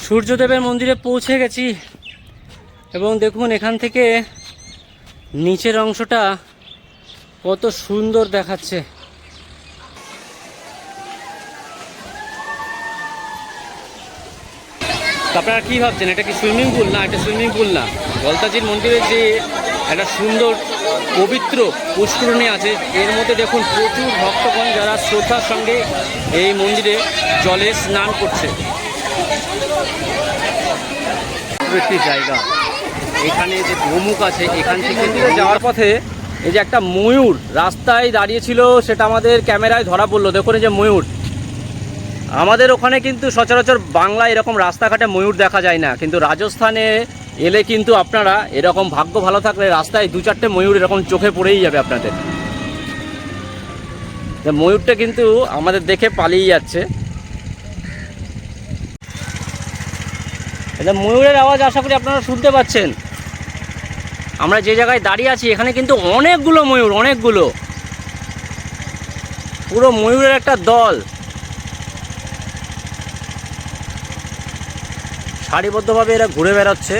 সূর্যদেবের মন্দিরে পৌঁছে গেছি। এবং দেখুন এখান থেকে নিচের অংশটা কত সুন্দর দেখাচ্ছে। আপনারা কী ভাবছেন? এটা কি সুইমিং পুল? না, এটা সুইমিং পুল না। গলতাজির মন্দিরের যে একটা সুন্দর পবিত্র পুষ্করণী আছে, এর মধ্যে দেখুন প্রচুর ভক্তগণ যারা শ্রদ্ধার সঙ্গে এই মন্দিরে জলে স্নান করছে। একটি জায়গা। এখানে যে গোমুখ আছে এখান থেকে যাওয়ার পথে এই যে একটা ময়ূর রাস্তায় দাঁড়িয়েছিল সেটা আমাদের ক্যামেরায় ধরা পড়ল। দেখুন এই যে ময়ূর। আমাদের ওখানে কিন্তু সচরাচর বাংলায় এরকম রাস্তাঘাটে ময়ূর দেখা যায় না। কিন্তু রাজস্থানে এলে কিন্তু আপনারা এরকম ভাগ্য ভালো থাকলে রাস্তায় দু চারটে ময়ূর এরকম চোখে পড়েই যাবে আপনাদের। ময়ূরটা কিন্তু আমাদের দেখে পালিয়ে যাচ্ছে। এটা ময়ূরের আওয়াজ আশা করি আপনারা শুনতে পাচ্ছেন। আমরা যে জায়গায় দাঁড়িয়ে আছি, এখানে কিন্তু অনেকগুলো ময়ূর, অনেকগুলো। পুরো ময়ূরের একটা দল। সারিবদ্ধভাবে এরা ঘুরে বেড়াচ্ছে।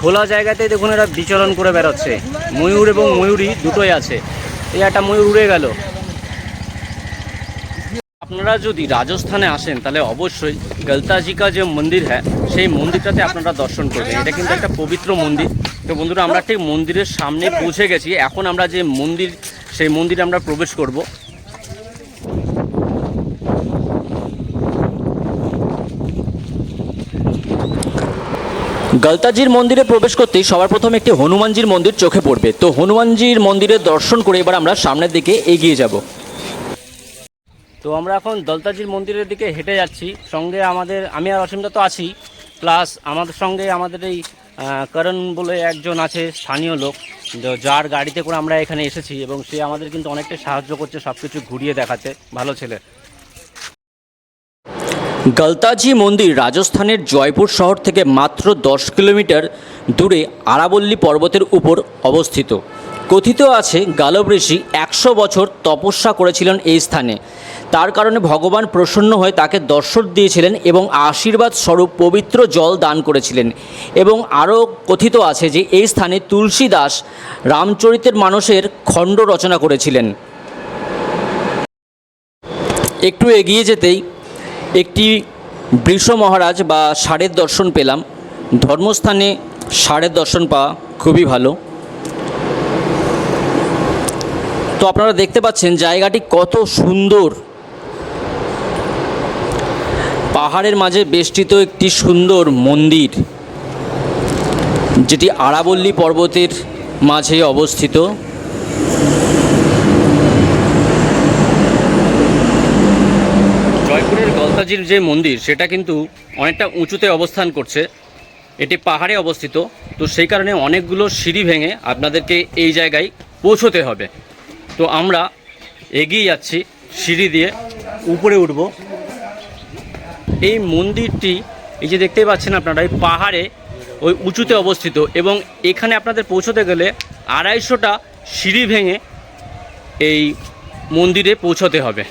খোলা জায়গাতে দেখুন এরা বিচরণ করে বেড়াচ্ছে। ময়ূর এবং ময়ূরী দুটোই আছে। এই একটা ময়ূর উড়ে গেল। আপনারা যদি রাজস্থানে আসেন, তাহলে অবশ্যই গলতাজিকা যে মন্দির হ্যাঁ সেই মন্দিরটাতে আপনারা দর্শন করবেন। এটা কিন্তু একটা পবিত্র মন্দির। তো বন্ধুরা, আমরা ঠিক মন্দিরের সামনে পৌঁছে গেছি। এখন আমরা যে মন্দির, সেই মন্দিরে আমরা প্রবেশ করব। গলতাজির মন্দিরে প্রবেশ করতেই সবার প্রথম একটি হনুমানজির মন্দির চোখে পড়বে। তো হনুমানজির মন্দিরে দর্শন করে এবার আমরা সামনের দিকে এগিয়ে যাব। তো আমরা এখন দলতাজির মন্দিরের দিকে হেঁটে যাচ্ছি। সঙ্গে আমাদের, আমি আর অসীমদা তো আছি। প্লাস আমাদের সঙ্গে আমাদের এই করণ বলে একজন আছে, স্থানীয় লোক। যার গাড়িতে করে আমরা এখানে এসেছি এবং সে আমাদের কিন্তু অনেকটা সাহায্য করছে সব কিছু ঘুরিয়ে দেখাতে ভালো ছেলে। গলতাজি মন্দির রাজস্থানের জয়পুর শহর থেকে মাত্র দশ কিলোমিটার দূরে আরাবল্লী পর্বতের উপর অবস্থিত। কথিত আছে, গালব ঋষি একশো বছর তপস্যা করেছিলেন এই স্থানে। তার কারণে ভগবান প্রসন্ন হয়ে তাকে দর্শন দিয়েছিলেন এবং আশীর্বাদ স্বরূপ পবিত্র জল দান করেছিলেন। এবং আরও কথিত আছে যে, এই স্থানে তুলসী দাস রামচরিতের মানুষের খণ্ড রচনা করেছিলেন। একটু এগিয়ে যেতেই একটি বৃষ মহারাজ বা ষাঁড়ের দর্শন পেলাম। ধর্মস্থানে ষাঁড়ের দর্শন পাওয়া খুবই ভালো। তো আপনারা দেখতে পাচ্ছেন জায়গাটি কত সুন্দর। পাহাড়ের মাঝে বেষ্টিত একটি সুন্দর মন্দির, যেটি আরাবল্লী পর্বতের মাঝে অবস্থিত। জয়পুরের গলতাজির যে মন্দির, সেটা কিন্তু অনেকটা উঁচুতে অবস্থান করছে। এটি পাহাড়ে অবস্থিত। তো সেই কারণে অনেকগুলো সিঁড়ি ভেঙে আপনাদেরকে এই জায়গায় পৌঁছতে হবে। তো আমরা এগিয়ে যাচ্ছি সিঁড়ি দিয়ে উপরে উঠব। এই মন্দিরটি, এই যে দেখতেই পাচ্ছেন আপনারা, এই পাহাড়ে ওই উঁচুতে অবস্থিত এবং এখানে আপনাদের পৌঁছতে গেলে আড়াইশোটা সিঁড়ি ভেঙে এই মন্দিরে পৌঁছতে হবে।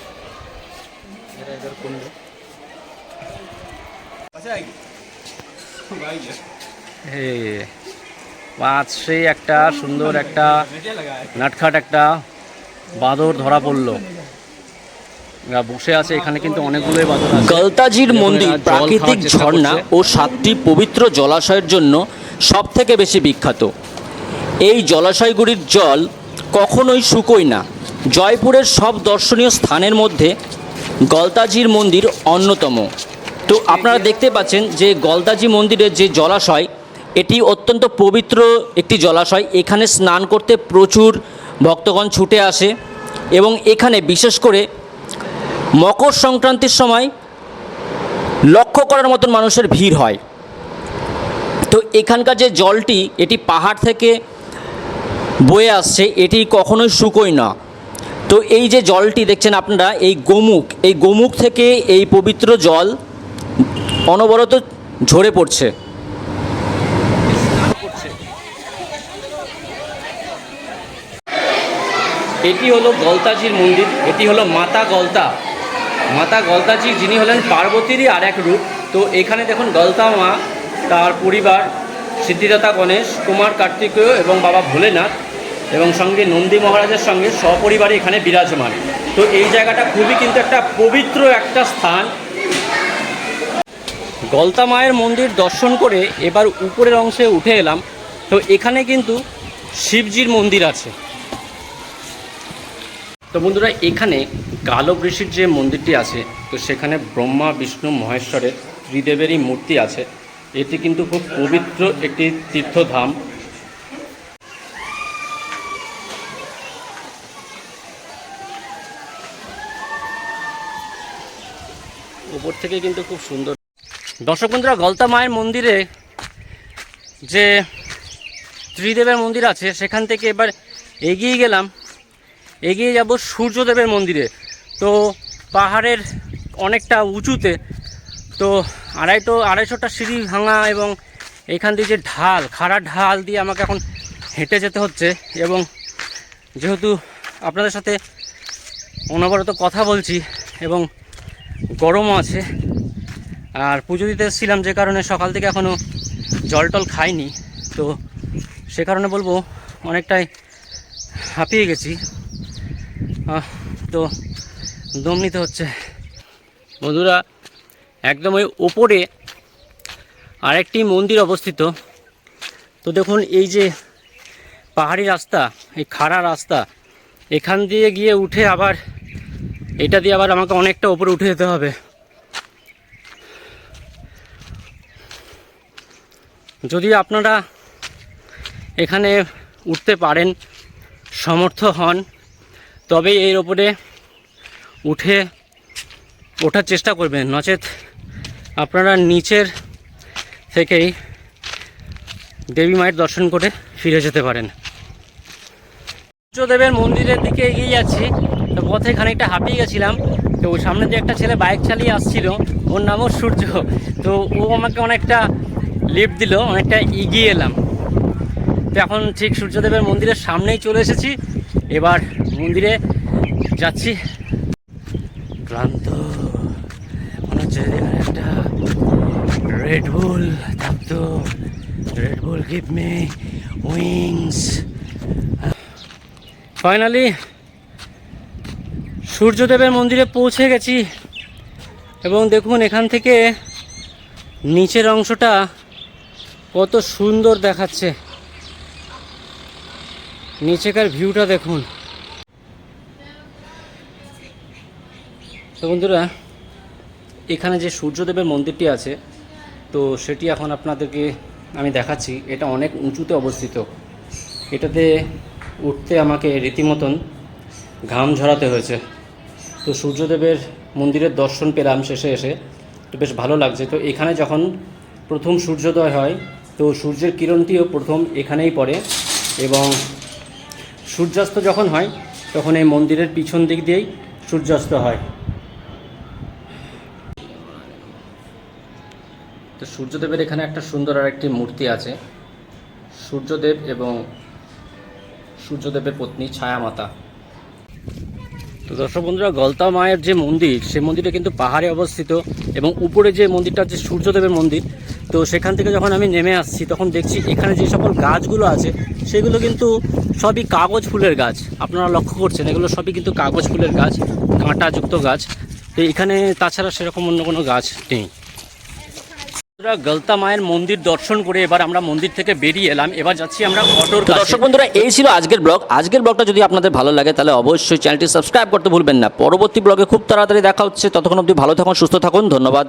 মাছ সেই একটা সুন্দর একটা নাটখাট একটা বাঁদর ধরা পড়ল। বসে আছে এখানে কিন্তু অনেকগুলোই বাঁদর গলতাজির মন্দির প্রাকৃতিক ঝর্ণা ও সাতটি পবিত্র জলাশয়ের জন্য সব থেকে বেশি বিখ্যাত। এই জলাশয়গুলির জল কখনোই শুকোয় না। জয়পুরের সব দর্শনীয় স্থানের মধ্যে গলতাজির মন্দির অন্যতম। তো আপনারা দেখতে পাচ্ছেন যে গলদাজি মন্দিরের যে জলাশয়, এটি অত্যন্ত পবিত্র একটি জলাশয়। এখানে স্নান করতে প্রচুর ভক্তগণ ছুটে আসে এবং এখানে বিশেষ করে মকর সংক্রান্তির সময় লক্ষ্য করার মতন মানুষের ভিড় হয়। তো এখানকার যে জলটি, এটি পাহাড় থেকে বয়ে আসছে, এটি কখনোই শুকোয় না। তো এই যে জলটি দেখছেন আপনারা, এই গোমুখ এই গোমুখ থেকে এই পবিত্র জল অনবরত ঝরে পড়ছে। এটি হলো গলতাজির মন্দির, এটি হলো মাতা গলতা। মাতা গলতাজি যিনি হলেন পার্বতীরই আর এক রূপ। তো এখানে দেখুন গলতা মা, তার পরিবার, সিদ্ধিদাতা গণেশ, কুমার কার্তিকেয় এবং বাবা ভোলেনাথ এবং সঙ্গে নন্দী মহারাজের সঙ্গে সপরিবারে এখানে বিরাজমান। তো এই জায়গাটা খুবই কিন্তু একটা পবিত্র একটা স্থান। গলতা মায়ের মন্দির দর্শন করে এবার উপরের অংশে উঠে এলাম। তো এখানে কিন্তু শিবজির মন্দির আছে। তো বন্ধুরা, এখানে গালব ঋষির যে মন্দিরটি আছে, তো সেখানে ব্রহ্মা, বিষ্ণু, মহেশ্বরের ত্রিদেবেরই মূর্তি আছে। এটি কিন্তু খুব পবিত্র একটি তীর্থধাম। উপর থেকে কিন্তু খুব সুন্দর দর্শক বন্ধুরা, গলতা মায়ের মন্দিরে যে ত্রিদেবের মন্দির আছে, সেখান থেকে এবার এগিয়ে গেলাম। এগিয়ে যাব সূর্যদেবের মন্দিরে। তো পাহাড়ের অনেকটা উঁচুতে, তো আড়াইটো আড়াইশোটা সিঁড়ি ভাঙা এবং এখান দিয়ে যে ঢাল, খাড়া ঢাল দিয়ে আমাকে এখন হেঁটে যেতে হচ্ছে এবং যেহেতু আপনাদের সাথে অনবরত কথা বলছি এবং গরমও আছে আর পুজো দিতে এসেছিলাম যে কারণে সকাল থেকে এখনও জল টল খাইনি। তো সে কারণে বলব অনেকটাই হাঁপিয়ে গেছি। তো দম নিতে হচ্ছে। বন্ধুরা, একদম ওই ওপরে আরেকটি মন্দির অবস্থিত। তো দেখুন, এই যে পাহাড়ি রাস্তা, এই খাড়া রাস্তা, এখান দিয়ে গিয়ে উঠে আবার, এটা দিয়ে আবার আমাকে অনেকটা ওপরে উঠে যেতে হবে। যদি আপনারা এখানে উঠতে পারেন, সমর্থ হন, তবে এর ওপরে উঠে ওঠার চেষ্টা করবেন। নচেত আপনারা নিচের থেকেই দেবী মায়ের দর্শন করে ফিরে যেতে পারেন। সূর্যদেবের মন্দিরের দিকে এগিয়ে যাচ্ছি। তো পথে খানিকটা হাঁপিয়ে গেছিলাম। তো সামনে দিয়ে একটা ছেলে বাইক চালিয়ে আসছিল, ওর নামও সূর্য। তো ও আমাকে অনেকটা লিফট দিল, অনেকটা এগিয়ে এলাম। তো এখন ঠিক সূর্যদেবের মন্দিরের সামনেই চলে এসেছি। এবার মন্দিরে যাচ্ছি। ক্লান্ত, মনে হচ্ছে একটা রেড বুল থাকতো Red Bull give me wings finally সূর্যদেবের মন্দিরে পৌঁছে গেছি। এবং দেখুন, এখান থেকে নিচের অংশটা কত সুন্দর দেখাচ্ছে। নিচেকার ভিউটা দেখুন। তো বন্ধুরা, এখানে যে সূর্যদেবের মন্দিরটি আছে, তো সেটি এখন আপনাদেরকে আমি দেখাচ্ছি। এটা অনেক উঁচুতে অবস্থিত। এটাতে উঠতে আমাকে রীতিমতন ঘাম ঝরাতে হয়েছে। তো সূর্যদেবের মন্দিরের দর্শন পেলাম শেষে এসে। তো বেশ ভালো লাগছে। তো এখানে যখন প্রথম সূর্যোদয় হয় তো সূর্যের কিরণটিও প্রথম এখানেই পড়ে এবং সূর্যাস্ত যখন হয়, তখন এই মন্দিরের পিছন দিক দিয়েই সূর্যাস্ত হয়। তো সূর্যদেবের এখানে একটা সুন্দর আর একটি মূর্তি আছে। সূর্যদেব এবং সূর্যদেবের পত্নী ছায়ামাতা। তো দর্শক বন্ধুরা, গলতা মায়ের যে মন্দির সে মন্দিরটা কিন্তু পাহাড়ে অবস্থিত এবং উপরে যে মন্দিরটা যে সূর্যদেবের মন্দির, তো সেখান থেকে যখন আমি নেমে আসছি, তখন দেখছি এখানে যে সকল গাছগুলো আছে, সেগুলো কিন্তু সবই কাগজ ফুলের গাছ। আপনারা লক্ষ্য করছেন, এগুলো সবই কিন্তু কাগজ ফুলের গাছ, কাঁটাযুক্ত গাছ। তো এখানে তাছাড়া সেরকম অন্য কোনো গাছ নেই। গলতা মায়ের মন্দির দর্শন করে এবার আমরা মন্দির থেকে বেরিয়ে এলাম। এবার যাচ্ছি আমরা অটোর দর্শক বন্ধুরা এই ছিল আজকের ব্লগ। আজকের ব্লগটা যদি আপনাদের ভালো লাগে তাহলে অবশ্যই চ্যানেলটি সাবস্ক্রাইব করতে ভুলবেন না। পরবর্তী ব্লগে খুব তাড়াতাড়ি দেখা হচ্ছে। ততক্ষণ অবধি ভালো থাকুন সুস্থ থাকুন। ধন্যবাদ।